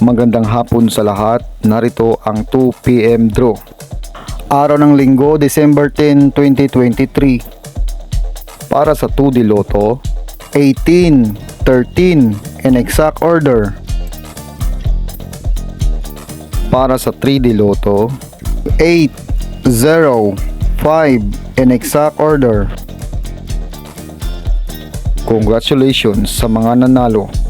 Magandang hapon sa lahat. Narito ang 2pm draw. Araw ng linggo, December 10, 2023. Para sa 2D Lotto, 18, 13 in exact order. Para sa 3D Lotto, 8, 0, 5 in exact order. Congratulations sa mga nanalo.